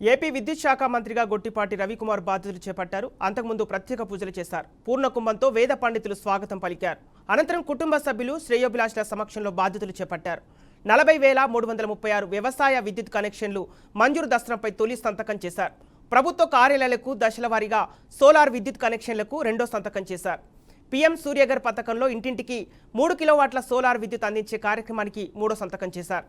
AP విద్యుత్ శాఖ మంత్రిగా గొట్టిపాటి రవికుమార్ బాధ్యతలు చేపట్టారు. అంతకుముందు ప్రత్యేక పూజలు చేశారు. పూర్ణకుంభంతో వేద పండితులు స్వాగతం పలికారు. అనంతరం కుటుంబ సభ్యులు శ్రేయోభిలాషుల సమక్షంలో బాధ్యతలు చేపట్టారు. నలభై వేల మూడు వందల ముప్పై ఆరు వ్యవసాయ విద్యుత్ కనెక్షన్లు మంజూరు దస్త్రంపై తొలి సంతకం చేశారు. ప్రభుత్వ కార్యాలయాలకు దశల వారీగా సోలార్ విద్యుత్ కనెక్షన్లకు రెండో సంతకం చేశారు. పీఎం సూర్యగర్ పథకంలో ఇంటింటికి మూడు కిలోవాట్ల సోలార్ విద్యుత్ అందించే కార్యక్రమానికి మూడో సంతకం చేశారు.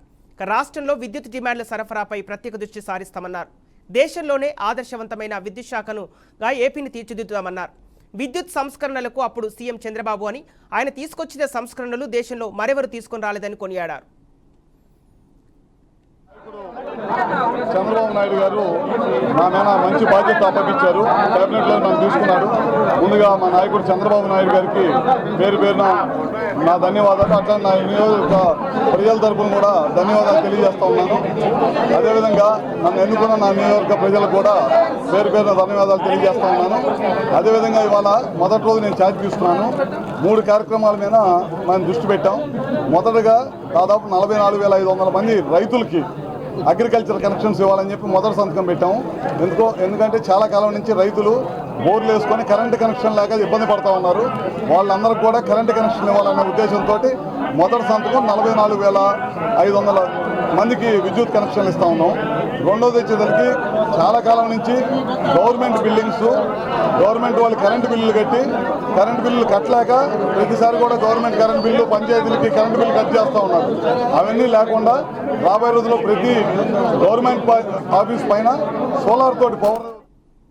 రాష్ట్రంలో విద్యుత్ డిమాండ్ల సరఫరాపై ప్రత్యేక దృష్టి సారిస్తామన్నారు. దేశంలోనే ఆదర్శవంతమైన విద్యుత్ శాఖను గా ఏపీని తీర్చిదిద్దుతామన్నారు విద్యుత్ సంస్కరణలకు అప్పుడు సీఎం చంద్రబాబు అని ఆయన తీసుకొచ్చిన సంస్కరణలు దేశంలో మరెవరు తీసుకొని రాలేదని కొనియాడారు. చంద్రబాబు నాయుడు గారు నా మీద మంచి బాధ్యత అప్పగించారు కేబినెట్ నన్ను తీసుకున్నాడు ముందుగా మా నాయకుడు చంద్రబాబు నాయుడు గారికి పేరు పేరున నా ధన్యవాదాలు. అట్లా నా నియోజక ప్రజల తరపున కూడా ధన్యవాదాలు తెలియజేస్తా ఉన్నాను. అదేవిధంగా నన్ను ఎన్నుకున్న నా నియోజక ప్రజలకు కూడా పేరు పేరున ధన్యవాదాలు తెలియజేస్తా ఉన్నాను. అదేవిధంగా ఇవాళ మొదటి రోజు నేను ఛార్జ్ తీసుకున్నాను. మూడు కార్యక్రమాల మీద మనం దృష్టి పెట్టాం. మొదటగా దాదాపు నలభై నాలుగు వేల ఐదు వందల మంది రైతులకి అగ్రికల్చర్ కనెక్షన్స్ ఇవ్వాలని చెప్పి మొదటి సంతకం పెట్టాము. ఎందుకో ఎందుకంటే చాలా కాలం నుంచి రైతులు బోర్లు వేసుకొని కరెంటు కనెక్షన్ లేక ఇబ్బంది పడుతూ ఉన్నారు. వాళ్ళందరికీ కూడా కరెంటు కనెక్షన్ ఇవ్వాలనే ఉద్దేశంతో మొదటి సంతకం నలభై నాలుగు వేల ఐదు వందల మందికి విద్యుత్ కనెక్షన్లు ఇస్తా ఉన్నాం. రెండోది వచ్చేసరికి చాలా కాలం నుంచి గవర్నమెంట్ బిల్డింగ్స్ గవర్నమెంట్ వాళ్ళు కరెంటు బిల్లులు కట్టి కరెంటు బిల్లులు కట్టలేక ప్రతిసారి కూడా గవర్నమెంట్ కరెంటు బిల్లు పంచాయతీలకి కరెంటు బిల్లు కట్ చేస్తూ ఉన్నారు. అవన్నీ లేకుండా రాబోయే రోజుల్లో ప్రతి గవర్నమెంట్ ఆఫీస్ పైన సోలార్ తోటి పవర్